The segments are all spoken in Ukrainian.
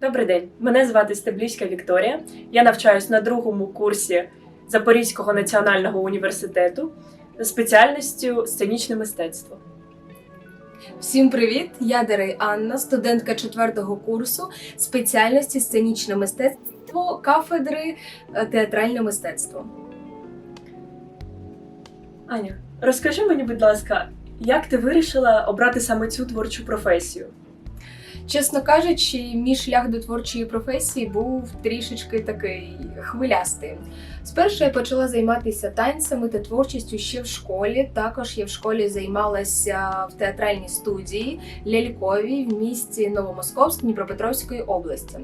Добрий день, мене звати Стеблівська Вікторія. Я навчаюсь на другому курсі Запорізького національного університету за спеціальністю сценічне мистецтво. Всім привіт! Я Дарей Анна, студентка четвертого курсу спеціальності сценічне мистецтво кафедри е, театральне мистецтво. Аня, розкажи мені, будь ласка, як ти вирішила обрати саме цю творчу професію? Чесно кажучи, мій шлях до творчої професії був трішечки такий хвилястий. Спершу я почала займатися танцями та творчістю ще в школі. Також я в школі займалася в театральній студії ляльковій в місті Новомосковськ Дніпропетровської області.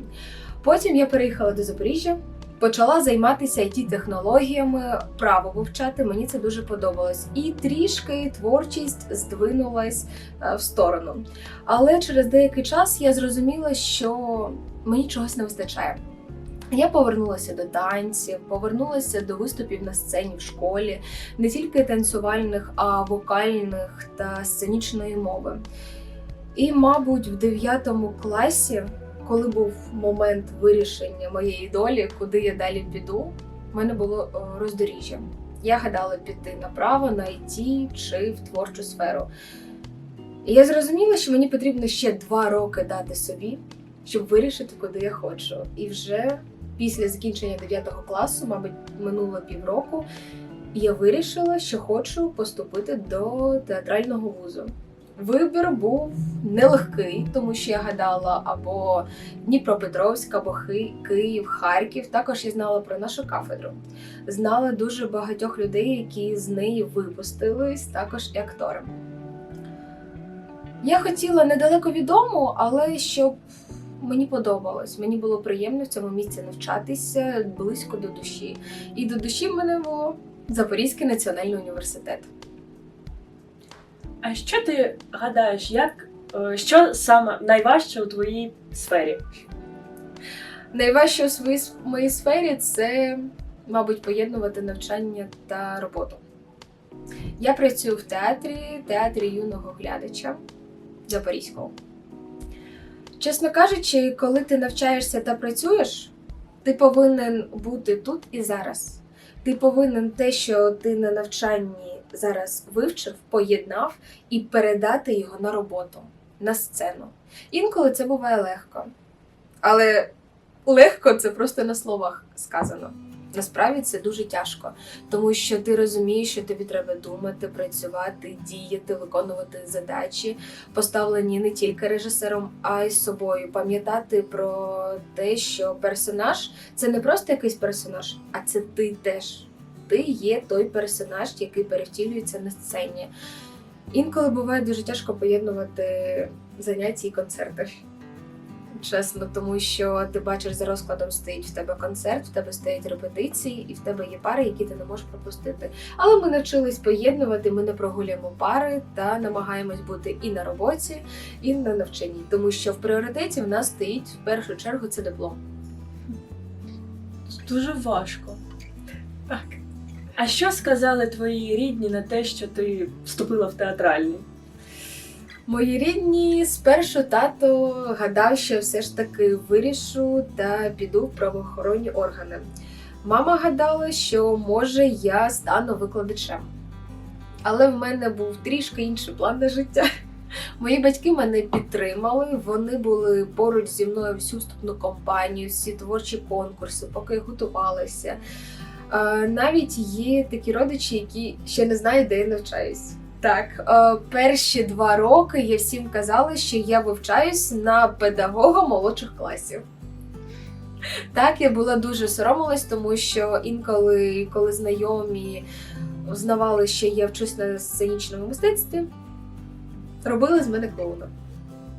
Потім я переїхала до Запоріжжя. Почала займатися it технологіями, право вивчати. Мені це дуже подобалось. І трішки творчість здвинулась е, в сторону. Але через деякий час я зрозуміла, що мені чогось не вистачає. Я повернулася до танців, повернулася до виступів на сцені в школі, не тільки танцювальних, а вокальних та сценічної мови. І, мабуть, в 9 класі, коли був момент вирішення моєї долі, куди я далі піду, в мене було е, роздоріжжя. Я гадала піти направо, на IT чи в творчу сферу. І я зрозуміла, що мені потрібно ще два роки дати собі, щоб вирішити, куди я хочу. І вже після закінчення 9 класу, мабуть, минуло півроку, я вирішила, що хочу поступити до театрального вузу. Вибір був нелегкий, тому що я гадала або Дніпропетровськ, або Київ, Харків. Також я знала про нашу кафедру. Знала дуже багатьох людей, які з неї випустились, також і актори. Я хотіла недалеко від але щоб мені подобалось. Мені було приємно в цьому місці навчатися близько до душі. І до душі в мене було Запорізький національний університет. А що ти гадаєш, як е, що саме найважче у твоїй сфері? Найважче у своїй моїй сфері це, мабуть, поєднувати навчання та роботу. Я працюю в театрі, театрі юного глядача Запорізького. Чесно кажучи, коли ти навчаєшся та працюєш, ти повинен бути тут і зараз. Ти повинен те, що ти на навчанні зараз вивчив, поєднав і передати його на роботу, на сцену. Інколи це буває легко. Але легко це просто на словах сказано. Насправді це дуже тяжко, тому що ти розумієш, що тобі треба думати, працювати, діяти, виконувати задачі, поставлені не тільки режисером, а й собою. Пам'ятати про те, що персонаж це не просто якийсь персонаж, а це ти теж. Ти є той персонаж, який перевтілюється на сцені. Інколи буває дуже тяжко поєднувати заняття і концерти. Чесно, тому що ти бачиш за розкладом стоїть в тебе концерт, в тебе стоять репетиції, і в тебе є пари, які ти не можеш пропустити. Але ми навчились поєднувати, ми не прогулюємо пари та намагаємось бути і на роботі, і на навчанні, тому що в пріоритеті в нас стоїть в першу чергу це диплом. Дуже важко. Так. А що сказали твої рідні на те, що ти вступила в театральний? Мої рідні спершу тато гадав, що все ж таки вирішу та піду в правоохоронні органи. Мама гадала, що може я стану викладачем. Але в мене був трішки інший план на життя. Мої батьки мене підтримали, вони були поруч зі мною всю вступну кампанію, всі творчі конкурси, поки готувалася. Е, Навіть є такі родичі, які ще не знають, де я навчаюсь. Так, е, перші два роки я всім казала, що я вивчаюсь на педагога молодших класів. Так, я була дуже соромилась, тому що інколи, коли знайомі знавали, що я вчусь на сценічному мистецтві, робили з мене клоуна.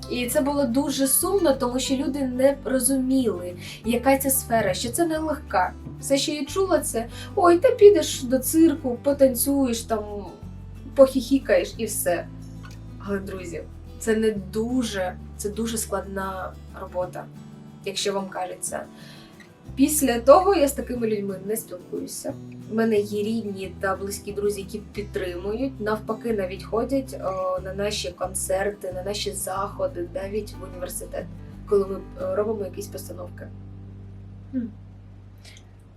І це було дуже сумно, тому що люди не розуміли, яка ця сфера, що це нелегка. Все, що я чула, це ой, ти підеш до цирку, потанцюєш там, похіхікаєш і все. Але, друзі, це не дуже, це дуже складна робота, якщо вам кажеться. Після того я з такими людьми не спілкуюся. У мене є рідні та близькі друзі, які підтримують, навпаки, навіть ходять о, на наші концерти, на наші заходи, навіть в університет. коли ми е, робимо якісь постановки.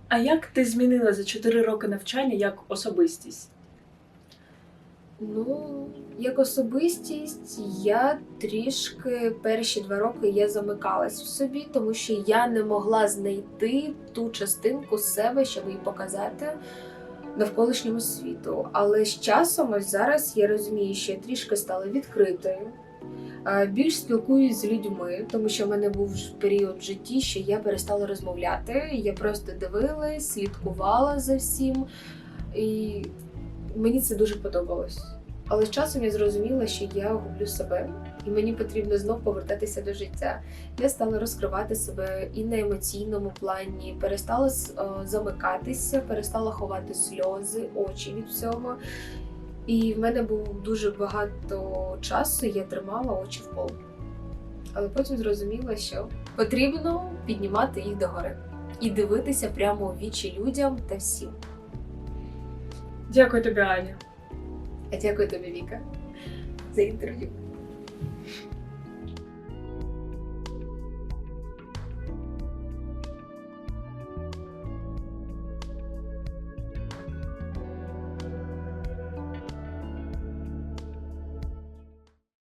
А як ти змінила за 4 роки навчання як особистість? Ну, як особистість, я трішки перші два роки я замикалась в собі, тому що я не могла знайти ту частинку себе, щоб її показати навколишньому світу. Але з часом, ось зараз я розумію, що я трішки стала відкритою. Більш спілкуюсь з людьми, тому що в мене був період в житті, що я перестала розмовляти. Я просто дивилась, слідкувала за всім, і мені це дуже подобалось. Але з часом я зрозуміла, що я гублю себе, і мені потрібно знов повертатися до життя. Я стала розкривати себе і на емоційному плані, перестала е, замикатися, перестала ховати сльози, очі від всього. І в мене було дуже багато часу, я тримала очі в пол. Але потім зрозуміла, що потрібно піднімати їх догори і дивитися прямо у вічі людям та всім. Дякую тобі, Аня. А дякую тобі, Віка, за інтерв'ю.